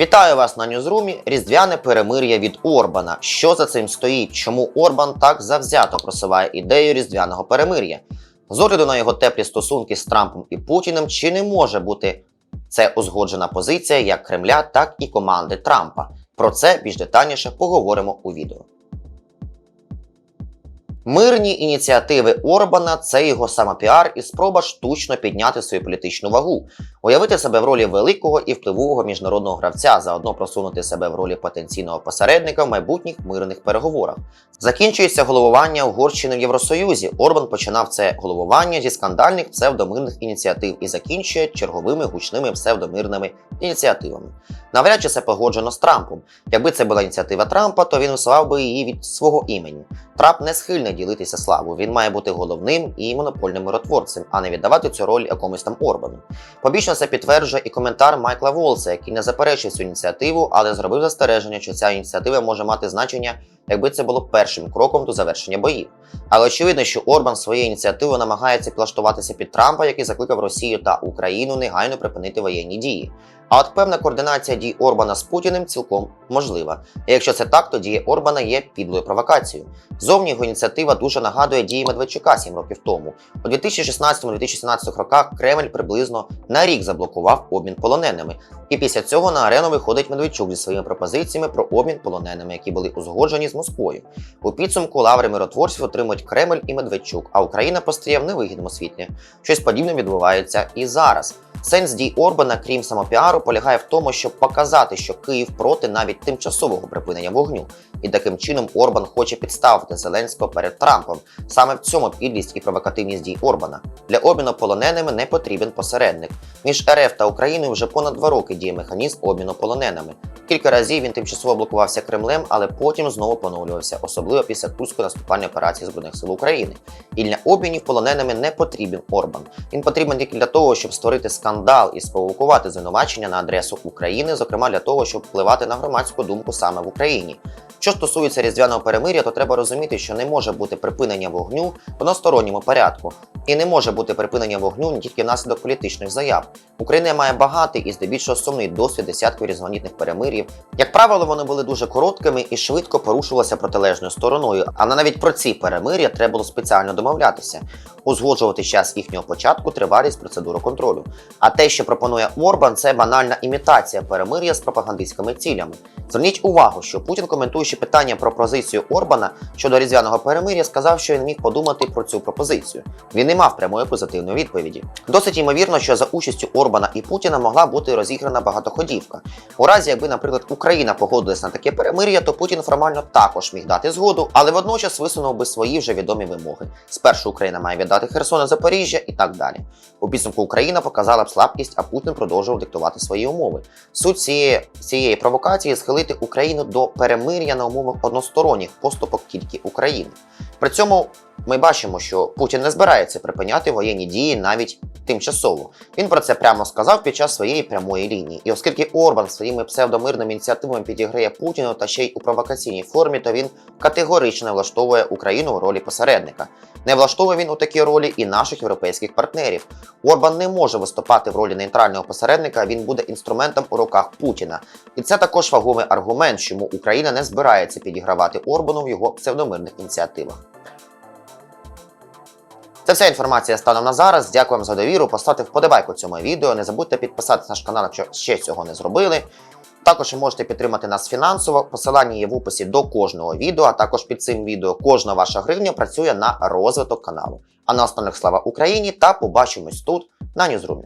Вітаю вас на Ньюзрумі. Різдвяне перемир'я від Орбана. Що за цим стоїть? Чому Орбан так завзято просуває ідею різдвяного перемир'я? З огляду на його теплі стосунки з Трампом і Путіним, чи не може бути це узгоджена позиція як Кремля, так і команди Трампа? Про це більш детальніше поговоримо у відео. Мирні ініціативи Орбана це його самопіар і спроба штучно підняти свою політичну вагу, уявити себе в ролі великого і впливового міжнародного гравця, заодно просунути себе в ролі потенційного посередника в майбутніх мирних переговорах. Закінчується головування Угорщини в Євросоюзі. Орбан починав це головування зі скандальних псевдомирних ініціатив і закінчує черговими гучними псевдомирними ініціативами. Навряд чи це погоджено з Трампом. Якби це була ініціатива Трампа, то він висував би її від свого імені. Трамп не схильний ділитися славою. Він має бути головним і монопольним миротворцем, а не віддавати цю роль якомусь там Орбану. Побічно це підтверджує і коментар Майкла Волса, який не заперечив цю ініціативу, але зробив застереження, що ця ініціатива може мати значення, якби це було першим кроком до завершення боїв. Але очевидно, що Орбан своєю ініціативою намагається підлаштуватися під Трампа, який закликав Росію та Україну негайно припинити воєнні дії. А от певна координація дій Орбана з Путіним цілком можлива. І якщо це так, то дії Орбана є підлою провокацією. Зовні його ініціатива дуже нагадує дії Медведчука 7 років тому. У 2016-2017 роках Кремль приблизно на рік заблокував обмін полоненими. І після цього на арену виходить Медведчук зі своїми пропозиціями про обмін полоненими, які були узгоджені з Москвою. У підсумку лаври миротворців отримують Кремль і Медведчук, а Україна постає в невигідному світлі. Щось подібне відбувається і зараз. Сенс дій Орбана, крім самопіару, полягає в тому, щоб показати, що Київ проти навіть тимчасового припинення вогню, і таким чином Орбан хоче підставити Зеленського перед Трампом. Саме в цьому підлість і провокативність дій Орбана. Для обміну полоненими не потрібен посередник. Між РФ та Україною вже понад два роки діє механізм обміну полоненими. Кілька разів він тимчасово блокувався Кремлем, але потім знову поновлювався, особливо після курської наступальної операції збройних сил України. І для обмінів полоненими не потрібен Орбан. Він потрібен тільки для того, щоб створити скандал і спровокувати звинувачення на адресу України, зокрема для того, щоб впливати на громадську думку саме в Україні. Що стосується різдвяного перемир'я, то треба розуміти, що не може бути припинення вогню в односторонньому порядку, і не може бути припинення вогню не тільки внаслідок політичних заяв. Україна має багатий і здебільшого сумний досвід десятків різноманітних перемир'їв. Як правило, вони були дуже короткими і швидко порушувалися протилежною стороною. А навіть про ці перемир'я треба було спеціально домовлятися, узгоджувати час їхнього початку, тривалість процедури контролю. А те, що пропонує Орбан, це банальна імітація перемир'я з пропагандистськими цілями. Зверніть увагу, що Путін, коментуючи питання про позицію Орбана щодо різдвяного перемир'я, сказав, що він міг подумати про цю пропозицію. Він не мав прямої позитивної відповіді. Досить ймовірно, що за участю Орбана і Путіна могла бути розіграна багатоходівка. У разі, якби, наприклад, Україна погодилась на таке перемир'я, то Путін формально також міг дати згоду, але водночас висунув би свої вже відомі вимоги. Спершу Україна має віддати Херсон і Запоріжжя і так далі. У підсумку Україна показала б слабкість, а Путін продовжував диктувати свої умови. Суть цієї, цієї провокації схилити Україну до перемир'я на умовах односторонніх поступок тільки України. При цьому ми бачимо, що Путін не збирається припиняти воєнні дії навіть тимчасово. Він про це прямо сказав під час своєї прямої лінії. І оскільки Орбан своїми псевдомирними ініціативами підіграє Путіну та ще й у провокаційній формі, то він категорично влаштовує Україну у ролі посередника. Не влаштовує він у такій ролі і наших європейських партнерів. Орбан не може виступати в ролі нейтрального посередника, він буде інструментом у руках Путіна. І це також вагомий аргумент, чому Україна не збирається підігравати Орбану в його псевдомирних ініціативах. Це вся інформація станом на зараз. Дякую вам за довіру. Поставте вподобайку цьому відео. Не забудьте підписатися на наш канал, якщо ще цього не зробили. Також ви можете підтримати нас фінансово. Посилання є в описі до кожного відео, а також під цим відео кожна ваша гривня працює на розвиток каналу. А на останок слава Україні та побачимось тут на Ньюзрумі.